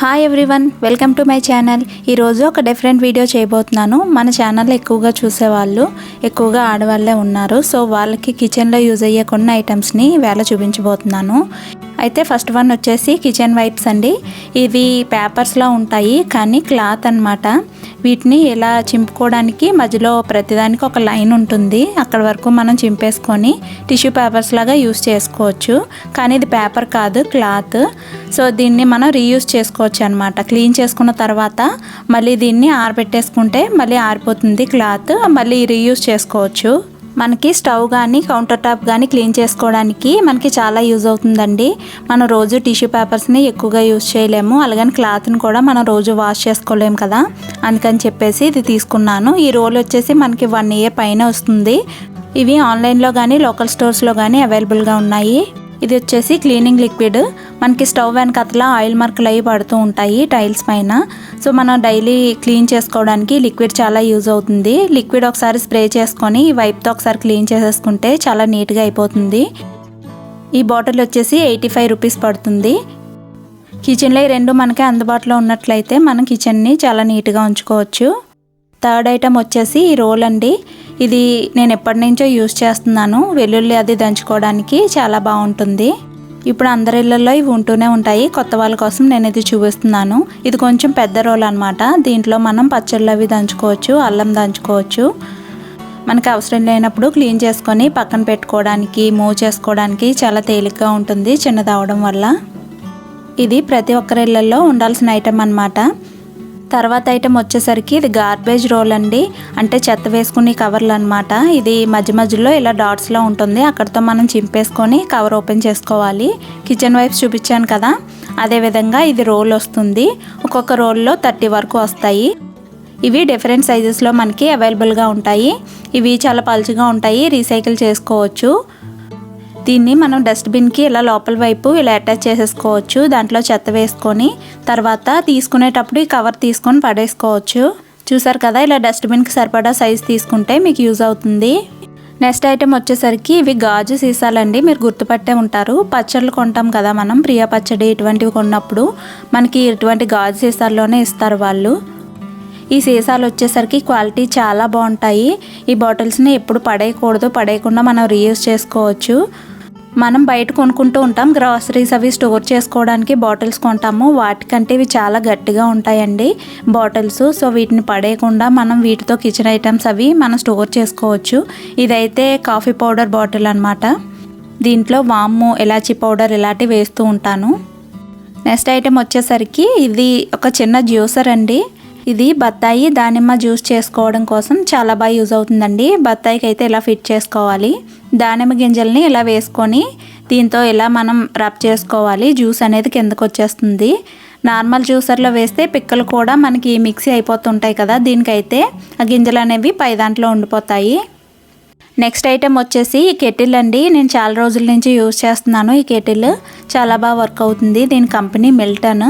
Hi everyone welcome to my channel ఈరోజు ఒక different video చేయబోతున్నాను. మన ఛానల్ ఎక్కువగా చూసేవాళ్ళు ఎక్కువగా ఆడవాళ్ళే ఉన్నారు. సో వాళ్ళకి కిచెన్లో యూజ్ అయ్యే కొన్ని ఐటమ్స్ని వేళ చూపించబోతున్నాను. అయితే ఫస్ట్ వన్ వచ్చేసి కిచెన్ వైప్స్ అండి. ఇవి పేపర్స్లో ఉంటాయి కానీ క్లాత్ అన్నమాట. వీటిని ఇలా చింపుకోవడానికి మధ్యలో ప్రతిదానికి ఒక లైన్ ఉంటుంది. అక్కడ వరకు మనం చింపేసుకొని టిష్యూ పేపర్స్ లాగా యూస్ చేసుకోవచ్చు. కానీ ఇది పేపర్ కాదు క్లాత్. సో దీన్ని మనం రీయూస్ చేసుకోవచ్చు అనమాట క్లీన్ చేసుకున్న తర్వాత మళ్ళీ దీన్ని ఆరబెట్టేసుకుంటే మళ్ళీ ఆరిపోతుంది క్లాత్. మళ్ళీ రీయూస్ చేసుకోవచ్చు. మనకి స్టవ్ కానీ కౌంటర్ టాప్ కానీ క్లీన్ చేసుకోవడానికి మనకి చాలా యూజ్ అవుతుందండి. మనం రోజు టిష్యూ పేపర్స్ని ఎక్కువగా యూజ్ చేయలేము. అలాగని క్లాత్ని కూడా మనం రోజు వాష్ చేసుకోలేము కదా. అందుకని చెప్పేసి ఇది తీసుకున్నాను. ఈ రోల్ వచ్చేసి మనకి వన్ ఇయర్ పైన వస్తుంది. ఇవి ఆన్లైన్లో కానీ లోకల్ స్టోర్స్లో కానీ అవైలబుల్గా ఉన్నాయి. ఇది వచ్చేసి క్లీనింగ్ లిక్విడ్ మనకి స్టవ్ వెనకతల ఆయిల్ మార్కులు అవి పడుతూ ఉంటాయి టైల్స్ పైన. సో మనం డైలీ క్లీన్ చేసుకోవడానికి లిక్విడ్ చాలా యూజ్ అవుతుంది. లిక్విడ్ ఒకసారి స్ప్రే చేసుకొని వైప్తో ఒకసారి క్లీన్ చేసేసుకుంటే చాలా నీట్గా అయిపోతుంది. ఈ బాటిల్ వచ్చేసి ఎయిటీ ఫైవ్ రూపీస్ పడుతుంది. కిచెన్లో ఈ రెండు మనకి అందుబాటులో ఉన్నట్లయితే మనం కిచెన్ని చాలా నీట్గా ఉంచుకోవచ్చు. థర్డ్ ఐటెం వచ్చేసి ఈ రోల్ అండి. ఇది నేను ఎప్పటి నుంచో యూస్ చేస్తున్నాను. వెల్లుల్లి అది దంచుకోవడానికి చాలా బాగుంటుంది. ఇప్పుడు అందరి ఇళ్ళల్లో ఇవి ఉంటూనే ఉంటాయి. కొత్త వాళ్ళ కోసం నేను ఇది చూపిస్తున్నాను. ఇది కొంచెం పెద్ద రోల్ అనమాట దీంట్లో మనం పచ్చళ్ళు అవి దంచుకోవచ్చు అల్లం దంచుకోవచ్చు. మనకి అవసరం లేనప్పుడు క్లీన్ చేసుకొని పక్కన పెట్టుకోవడానికి మూవ్ చేసుకోవడానికి చాలా తేలిగ్గా ఉంటుంది చిన్నది అవడం వల్ల. ఇది ప్రతి ఒక్కరి ఇళ్ళలో ఉండాల్సిన ఐటెం అనమాట తర్వాత ఐటెం వచ్చేసరికి ఇది గార్బేజ్ రోల్ అండి. అంటే చెత్త వేసుకునే కవర్లు అనమాట ఇది మధ్య మధ్యలో ఇలా డాట్స్లో ఉంటుంది. అక్కడితో మనం చింపేసుకొని కవర్ ఓపెన్ చేసుకోవాలి. కిచెన్ వైప్స్ చూపించాను కదా. అదేవిధంగా ఇది రోల్ వస్తుంది. ఒక్కొక్క రోల్లో థర్టీ వరకు వస్తాయి. ఇవి డిఫరెంట్ సైజెస్లో మనకి అవైలబుల్గా ఉంటాయి. ఇవి చాలా పలుచగా ఉంటాయి. రీసైకిల్ చేసుకోవచ్చు. దీన్ని మనం డస్ట్బిన్కి ఇలా లోపల వైపు ఇలా అటాచ్ చేసేసుకోవచ్చు. దాంట్లో చెత్త వేసుకొని తర్వాత తీసుకునేటప్పుడు ఈ కవర్ తీసుకొని పడేసుకోవచ్చు. చూసారు కదా ఇలా డస్ట్బిన్కి సరిపడా సైజ్ తీసుకుంటే మీకు యూజ్ అవుతుంది. నెక్స్ట్ ఐటెం వచ్చేసరికి ఇవి గాజు సీసాలండి. మీరు గుర్తుపట్టే ఉంటారు. పచ్చళ్ళు కొంటాం కదా మనం ప్రియా పచ్చడి ఇటువంటివి కొన్నప్పుడు మనకి ఇటువంటి గాజు సీసాల్లోనే ఇస్తారు వాళ్ళు. ఈ సీసాలు వచ్చేసరికి క్వాలిటీ చాలా బాగుంటాయి. ఈ బాటిల్స్ని ఎప్పుడు పడేయకూడదు. పడేయకుండా మనం రీయూజ్ చేసుకోవచ్చు. మనం బయట కొనుక్కుంటూ ఉంటాం. గ్రాసరీస్ అవి స్టోర్ చేసుకోవడానికి బాటిల్స్ కొంటాము. వాటికంటే ఇవి చాలా గట్టిగా ఉంటాయండి బాటిల్స్ సో వీటిని పడేయకుండా మనం వీటితో కిచెన్ ఐటమ్స్ అవి మనం స్టోర్ చేసుకోవచ్చు. ఇదైతే కాఫీ పౌడర్ బాటిల్ అనమాట దీంట్లో వాము ఎలాచీ పౌడర్ ఇలాంటివి వేస్తూ ఉంటాను. నెక్స్ట్ ఐటెం వచ్చేసరికి ఇది ఒక చిన్న జ్యూసర్ అండి. ఇది బత్తాయి దానిమ్మ జ్యూస్ చేసుకోవడం కోసం చాలా బాగా యూజ్ అవుతుందండి. బత్తాయికి అయితే ఇలా ఫిట్ చేసుకోవాలి. దానిమ్మ గింజల్ని ఇలా వేసుకొని దీంతో ఇలా మనం రబ్ చేసుకోవాలి. జ్యూస్ అనేది కిందకు వచ్చేస్తుంది. నార్మల్ జ్యూసర్లో వేస్తే పిక్కలు కూడా మనకి మిక్సీ అయిపోతుంటాయి కదా దీనికైతే ఆ గింజలు అనేవి పై దాంట్లో ఉండిపోతాయి. నెక్స్ట్ ఐటెం వచ్చేసి ఈ కెటిల్ అండి. నేను చాలా రోజుల నుంచి యూజ్ చేస్తున్నాను ఈ కెటిల్. చాలా బాగా వర్క్ అవుతుంది. దీని కంపెనీ మిల్టన్.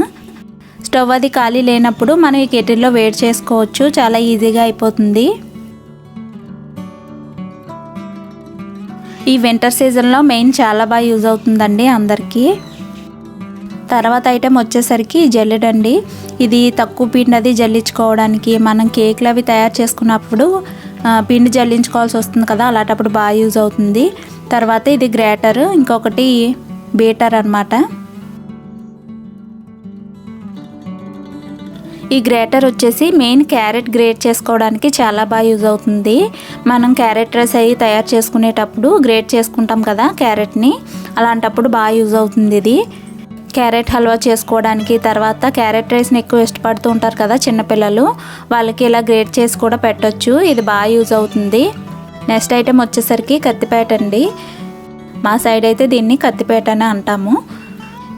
స్టవ్ అది ఖాళీ లేనప్పుడు మనం ఈ కెటిల్లో వేడి చేసుకోవచ్చు. చాలా ఈజీగా అయిపోతుంది. ఈ వింటర్ సీజన్లో మెయిన్ చాలా బాగా యూజ్ అవుతుందండి అందరికీ. తర్వాత ఐటెం వచ్చేసరికి జల్లెడ్ అండి. ఇది తక్కువ పిండి అది జల్లించుకోవడానికి. మనం కేక్లు అవి తయారు చేసుకున్నప్పుడు పిండి జల్లించుకోవాల్సి వస్తుంది కదా అలాంటప్పుడు బాగా యూజ్ అవుతుంది. తర్వాత ఇది గ్రేటర్ ఇంకొకటి బీటర్ అన్నమాట. ఈ గ్రేటర్ వచ్చేసి మెయిన్ క్యారెట్ గ్రేట్ చేసుకోవడానికి చాలా బాగా యూజ్ అవుతుంది. మనం క్యారెట్ రైస్ అవి తయారు చేసుకునేటప్పుడు గ్రేట్ చేసుకుంటాం కదా క్యారెట్ని. అలాంటప్పుడు బాగా యూజ్ అవుతుంది ఇది. క్యారెట్ హల్వా చేసుకోవడానికి తర్వాత క్యారెట్ రైస్ని ఎక్కువ ఇష్టపడుతూ ఉంటారు కదా చిన్నపిల్లలు. వాళ్ళకి ఇలా గ్రేట్ చేసి కూడా పెట్టచ్చు. ఇది బాగా యూజ్ అవుతుంది. నెక్స్ట్ ఐటెం వచ్చేసరికి కత్తిపేట అండి. మా సైడ్ అయితే దీన్ని కత్తిపేట అని అంటాము.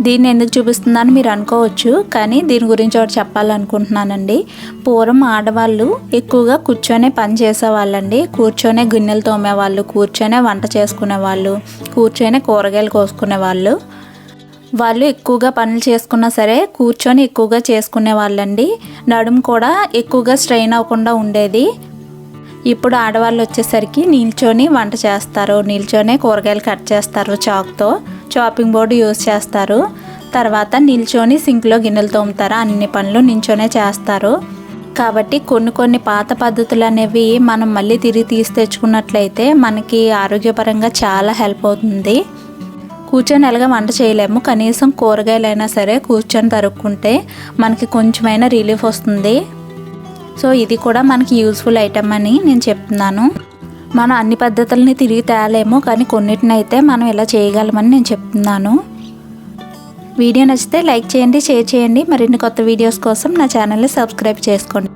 దీన్ని ఎందుకు చూపిస్తుందని మీరు అనుకోవచ్చు కానీ దీని గురించి ఒకటి చెప్పాలనుకుంటున్నానండి. పూర్వం ఆడవాళ్ళు ఎక్కువగా కూర్చొనే పని చేసేవాళ్ళండి. కూర్చొనే గిన్నెలు తోమేవాళ్ళు కూర్చొనే వంట చేసుకునేవాళ్ళు కూర్చొనే కూరగాయలు కోసుకునేవాళ్ళు. వాళ్ళు ఎక్కువగా పనులు చేసుకున్నా సరే కూర్చొని ఎక్కువగా చేసుకునే వాళ్ళండి నడుము కూడా ఎక్కువగా స్ట్రెయిన్ అవ్వకుండా ఉండేది. ఇప్పుడు ఆడవాళ్ళు వచ్చేసరికి నిల్చొని వంట చేస్తారు నిల్చొనే కూరగాయలు కట్ చేస్తారు చాక్తో. చాపింగ్ బోర్డు యూజ్ చేస్తారు. తర్వాత నిల్చొని సింక్లో గిన్నెలు తోముతారు? అన్ని పనులు నించొనే చేస్తారు. కాబట్టి కొన్ని కొన్ని పాత పద్ధతులు అనేవి మనం మళ్ళీ తిరిగి తీసి తెచ్చుకున్నట్లయితే మనకి ఆరోగ్యపరంగా చాలా హెల్ప్ అవుతుంది. కూర్చొని ఎలాగ వంట చేయలేము. కనీసం కూరగాయలైనా సరే కూర్చొని తరుక్కుంటే మనకి కొంచెమైనా రిలీఫ్ వస్తుంది. సో ఇది కూడా మనకి యూస్ఫుల్ ఐటమ్ అని నేను చెప్తున్నాను. మనం అన్ని పద్ధతులని తిరిగి తేలేము కానీ కొన్నిటిని అయితే మనం ఇలా చేయగలమని నేను చెప్తున్నాను. వీడియో నచ్చితే లైక్ చేయండి షేర్ చేయండి. మరిన్ని కొత్త వీడియోస్ కోసం నా ఛానల్ని సబ్స్క్రైబ్ చేసుకోండి.